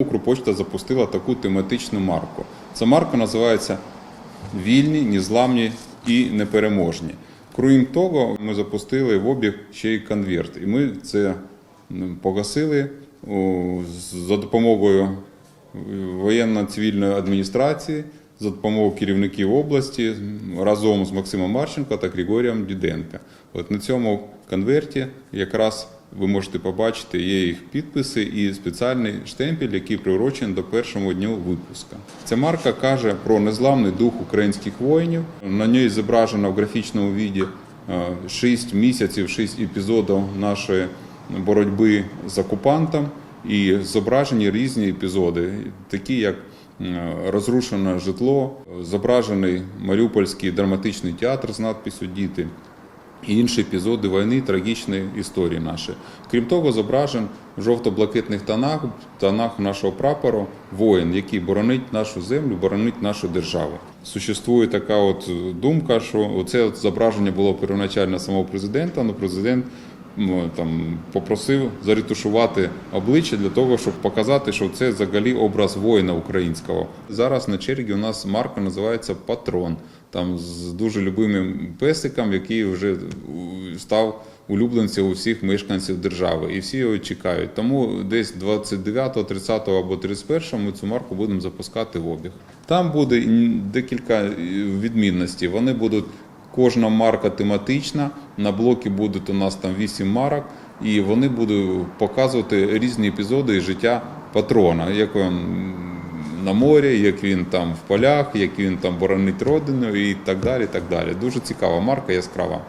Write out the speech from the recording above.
Укрпочта запустила таку тематичну марку. Ця марка називається Вільні, незламні і непереможні. Крім того, ми запустили в обіг ще й конверт. І ми це погасили за допомогою воєнно-цивільної адміністрації, за допомогою керівників області разом з Максимом Марченко та Григорієм Діденко. От на цьому конверті якраз ви можете побачити є їх підписи і спеціальний штемпель, який приурочений до першого дню випуска. Ця марка каже про незламний дух українських воїнів. На ній зображено в графічному віді 6 місяців, 6 епізодів нашої боротьби з окупантом і зображені різні епізоди, такі як е, розрушене житло, зображений Маріупольський драматичний театр з надписю Діти і інші епізоди війни, трагічної історії наші. Крім того, зображен в жовто-блакитних тонах, тонах нашого прапору воїн, який боронить нашу землю, боронить нашу державу. Существує така от думка, що це зображення було первоначально самого президента, але президент там попросив заретушувати обличчя для того, щоб показати, що це взагалі образ воїна українського. Зараз на черзі у нас марка називається Патрон. Там з дуже любимим песиком, який вже став улюбленцем у всіх мешканців держави, і всі його чекають. Тому десь 29, 30 або 31 ми цю марку будемо запускати в обіг. Там буде декілька е, відмінностей. Вони будуть Кожна марка тематична. На блокі будуть у нас там 8 марок, і вони будуть показувати різні епізоди із життя патрона, як він на морі, як він там в полях, як він там боронить родину і так далі. так далі. Дуже цікава марка, яскрава.